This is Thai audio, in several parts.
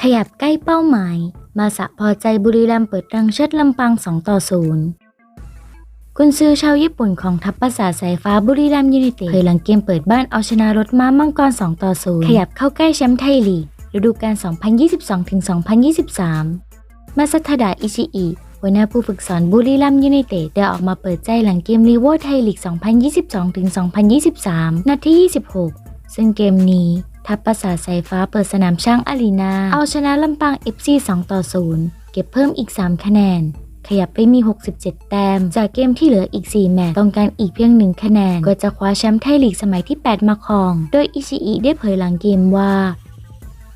ขยับใกล้เป้าหมาย มาสะพอใจบุรีรัมย์เปิดรังเชิดลำปาง 2 ต่อ0กุนซือชาวญี่ปุ่นของทัพประสาสายฟ้าบุรีรัมย์ยูไนเต็ดเคยหลังเกมเปิดบ้านเอาชนะรถม้ามังกร 2 ต่อ 0 ขยับเข้าใกล้แชมป์ไทยลีกฤดูกาล 2022-2023 มาสัทดาอิชิอิหัวหน้าผู้ฝึกสอนบุรีรัมย์ยูไนเต็ดได้ออกมาเปิดใจหลังเกมลีโวไทยลีก 2022-2023 นัดที่ 26 ซึ่งเกมนี้ทัพประสาทสายฟ้าเปิดสนามช่างอารีนา เอาชนะลำปาง FC 2 ต่อ 0 เก็บเพิ่มอีก 3 คะแนน ขยับไปมี 67 แต้ม จากเกมที่เหลืออีก 4 แมตช์ต้องการอีกเพียง 1 คะแนน ก็จะคว้าแชมป์ไทยลีกสมัยที่ 8 มาครอง โดยอิชิอิได้เผยหลังเกมว่า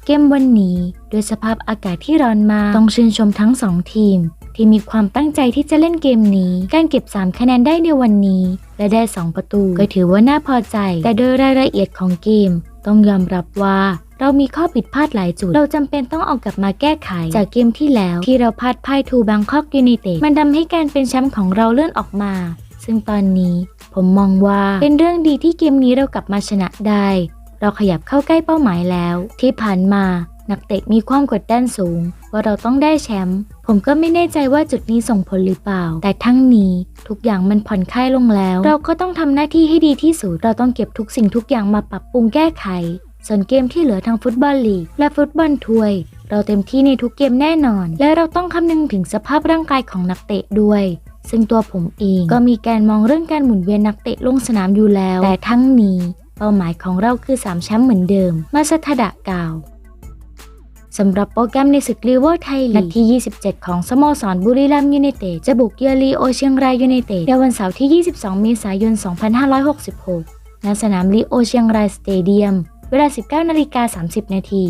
เกมวันนี้ด้วยสภาพอากาศที่ร้อนมากต้องชื่นชมทั้ง 2 ทีม ที่มีความตั้งใจที่จะเล่นเกมนี้ การเก็บ 3 คะแนนได้ในวันนี้ และได้ 2 ประตู ก็ถือว่าน่าพอใจ แต่โดยรายละเอียดของเกม ต้องยอมรับว่าเรามีข้อผิดพลาดหลายจุด เราจำเป็นต้องเอากลับมาแก้ไข จากเกมที่แล้วที่เราพลาดพ่ายทูบางคอกยูไนเต็ดมันทำให้การเป็นแชมป์ของเราเลื่อนออกมา ซึ่งตอนนี้ผมมองว่าเป็นเรื่องดีที่เกมนี้เรากลับมาชนะได้ เราขยับเข้าใกล้เป้าหมายแล้ว ที่ผ่านมา นักเตะมีความกดดันสูง ว่าเราต้องได้แชมป์ผมก็ไม่แน่ใจว่าจุดนี้ส่งผลหรือเปล่า แต่ทั้งนี้ทุกอย่างมันผ่อนคลายลงแล้ว เราก็ต้องทำหน้าที่ให้ดีที่สุดเราต้องเก็บทุกสิ่งทุกอย่างมาปรับปรุงแก้ไข ส่วนเกมที่เหลือทางฟุตบอลลีก และฟุตบอลถ้วย เราเต็มที่ในทุกเกมแน่นอน และเราต้องคำนึงถึงสภาพร่างกายของนักเตะด้วยซึ่งตัวผมเองก็มีการมองเรื่องการหมุนเวียนนักเตะลงสนามอยู่แล้ว แต่ทั้งนี้ เป้าหมายของเราคือ 3 แชมป์เหมือนเดิม มาสทดะกล่าว สำหรับโปรแกรมในศึกลีเวอร์ไทยลีกนัดที่ 27 ของสโมสรบุรีรัมย์ยูไนเต็ดจะบุกเยือนลีโอเชียงรายยูไนเต็ดในวันเสาร์ที่ 22 เมษายน 2566 ณ สนามลีโอเชียงรายสเตเดียม เวลา 19นาฬิกา30 นาที